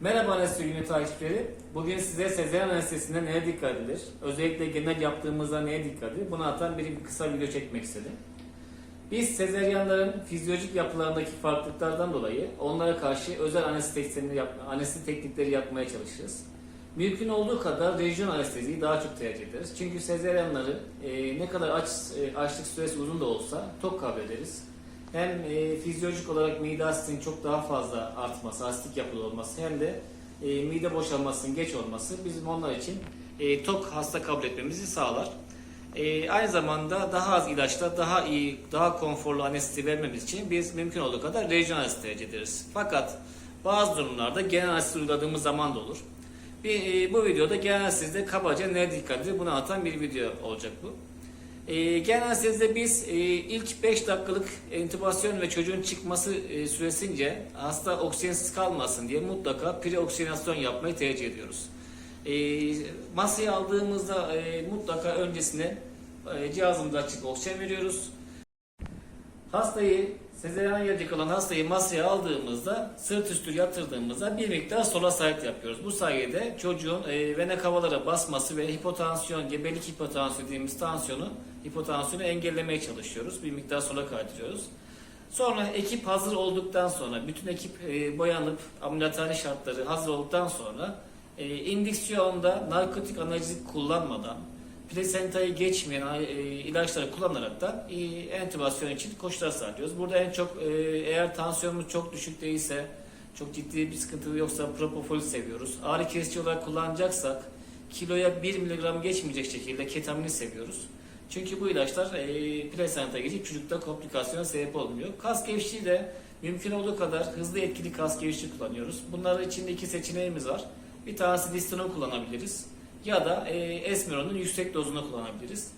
Merhaba anestezi günü takipçileri. Bugün size sezaryen anestezisinde neye dikkat edilir? Özellikle genel yaptığımızda neye dikkat edilir? Bunu atan bir, kısa video çekmek istedim. Biz sezeryanların fizyolojik yapılarındaki farklılıklardan dolayı onlara karşı özel anestezi yap, anestezi teknikleri yapmaya çalışırız. Mümkün olduğu kadar rejyon anesteziyi daha çok tercih ederiz. Çünkü sezeryanları e, ne kadar aç, e, açlık süresi uzun da olsa tok kabul ederiz. Hem e, fizyolojik olarak mide asitinin çok daha fazla artması, asitik yapılı olması hem de e, mide boşalmasının geç olması bizim onlar için e, tok hasta kabul etmemizi sağlar. E, aynı zamanda daha az ilaçla daha iyi, daha konforlu anestezi vermemiz için biz mümkün olduğu kadar rejyon anestezi tercih ederiz. Fakat bazı durumlarda genel anestezi uyguladığımız zaman da olur. Bir, e, bu videoda genel anestezide kabaca ne dikkat edilir bunu anlatan bir video olacak bu. E, genel anestezide biz ilk 5 dakikalık entübasyon ve çocuğun çıkması e, süresince hasta oksijensiz kalmasın diye mutlaka preoksijenasyon yapmayı tercih ediyoruz. E, masaya aldığımızda e, mutlaka öncesine e, cihazımıza açık oksijen veriyoruz. Hastayı, sezaryen gelecek olan hastayı masaya aldığımızda, sırt üstü yatırdığımızda bir miktar sola sahip yapıyoruz. Bu sayede çocuğun e, vene kavalara basması ve hipotansiyon, gebelik hipotansiyonu dediğimiz tansiyonu, hipotansiyonu engellemeye çalışıyoruz. Bir miktar sola kaydırıyoruz. Sonra ekip hazır olduktan sonra, bütün ekip e, boyanıp ameliyathane şartları hazır olduktan sonra e, indüksiyonda narkotik analjik kullanmadan, plasentayı geçmeyen e, ilaçları kullanarak da e, entübasyon için koşullar sağlıyoruz. Burada en çok eğer tansiyonumuz çok düşük değilse, çok ciddi bir sıkıntı yoksa propofol seviyoruz. Ağrı kesici olarak kullanacaksak kiloya 1 miligram geçmeyecek şekilde ketamini seviyoruz. Çünkü bu ilaçlar e, plasentaya geçip çocukta komplikasyona sebep olmuyor. Kas gevşiği de mümkün olduğu kadar hızlı etkili kas gevşiği kullanıyoruz. Bunların içinde iki seçeneğimiz var. Bir tanesi listanol kullanabiliriz ya da e, esmeronun yüksek dozunu kullanabiliriz.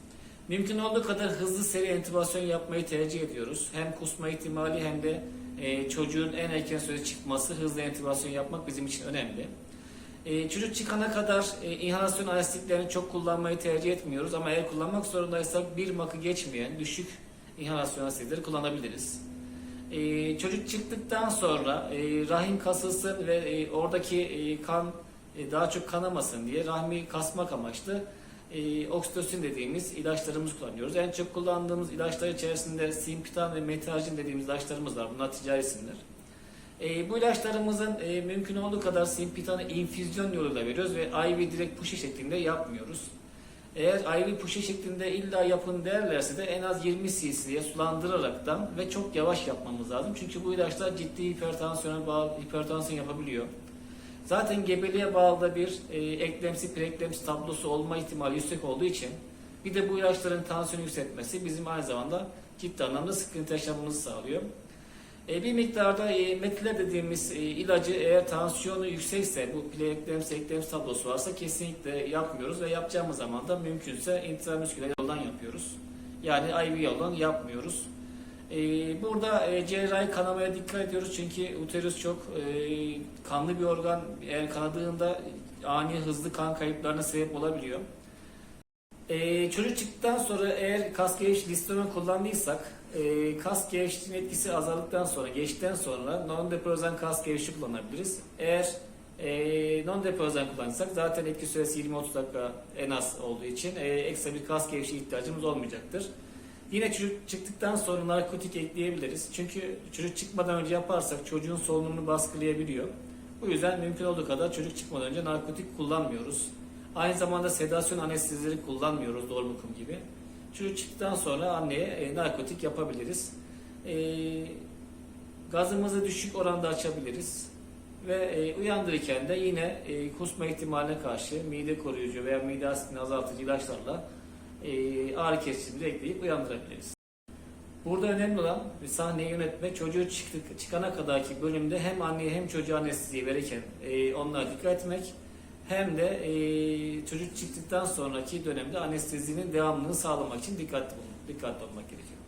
Mümkün olduğu kadar hızlı seri entübasyon yapmayı tercih ediyoruz. Hem kusma ihtimali hem de e, çocuğun en erken sürede çıkması, hızlı entübasyon yapmak bizim için önemli. E, çocuk çıkana kadar e, inhalasyon anesteziklerini çok kullanmayı tercih etmiyoruz ama eğer kullanmak zorundaysak bir makı geçmeyen düşük inhalasyon anestezikleri kullanabiliriz. E, çocuk çıktıktan sonra e, rahim kasılsın ve e, oradaki e, kan e, daha çok kanamasın diye rahmi kasmak amaçlı e, oksitosin dediğimiz ilaçlarımızı kullanıyoruz. En çok kullandığımız ilaçlar içerisinde simpitan ve metrajin dediğimiz ilaçlarımız var. Bunlar ticari isimler. E, bu ilaçlarımızın e, mümkün olduğu kadar simpitanı infüzyon yoluyla veriyoruz ve IV direkt puşi şeklinde yapmıyoruz. Eğer IV puşi şeklinde illa yapın derlerse de en az 20 cc'ye sulandıraraktan ve çok yavaş yapmamız lazım. Çünkü bu ilaçlar ciddi hipertansiyona bağlı, hipertansiyon yapabiliyor. Zaten gebeliğe bağlı da bir e, eklemsi preeklemsi tablosu olma ihtimali yüksek olduğu için bir de bu ilaçların tansiyonu yükseltmesi bizim aynı zamanda ciddi anlamda sıkıntı yaşamamızı sağlıyor. E, bir miktarda e, metile dediğimiz e, ilacı eğer tansiyonu yüksekse bu preeklemsi eklemsi tablosu varsa kesinlikle yapmıyoruz ve yapacağımız zaman da mümkünse intramüsküler yoldan yapıyoruz. Yani IV yoldan yapmıyoruz. Ee, burada e, cerrahi kanamaya dikkat ediyoruz çünkü uterus çok e, kanlı bir organ. Eğer kanadığında ani hızlı kan kayıplarına sebep olabiliyor. E, çocuk çıktıktan sonra eğer kas gevşi listonon kullandıysak e, kas gevşetiğinin etkisi azaldıktan sonra, geçtikten sonra non-deprozan kas gevşi kullanabiliriz. Eğer e, non-deprozan kullanırsak zaten etki süresi 20-30 dakika en az olduğu için e, ekstra bir kas gevşi ihtiyacımız olmayacaktır. Yine çocuk çıktıktan sonra narkotik ekleyebiliriz. Çünkü çocuk çıkmadan önce yaparsak çocuğun solunumunu baskılayabiliyor. Bu yüzden mümkün olduğu kadar çocuk çıkmadan önce narkotik kullanmıyoruz. Aynı zamanda sedasyon anestezileri kullanmıyoruz dormukum gibi. Çocuk çıktıktan sonra anneye e, narkotik yapabiliriz. E, gazımızı düşük oranda açabiliriz. Ve e, uyandırırken de yine e, kusma ihtimaline karşı mide koruyucu veya mide asitini azaltıcı ilaçlarla e, ağrı kesicini ekleyip uyandırabiliriz. Burada önemli olan sahneyi yönetme, çocuğu çıktık, çıkana kadarki bölümde hem anneye hem çocuğa anesteziyi verirken e, onlara dikkat etmek hem de e, çocuk çıktıktan sonraki dönemde anestezinin devamlılığını sağlamak için dikkatli, dikkatli olmak gerekiyor.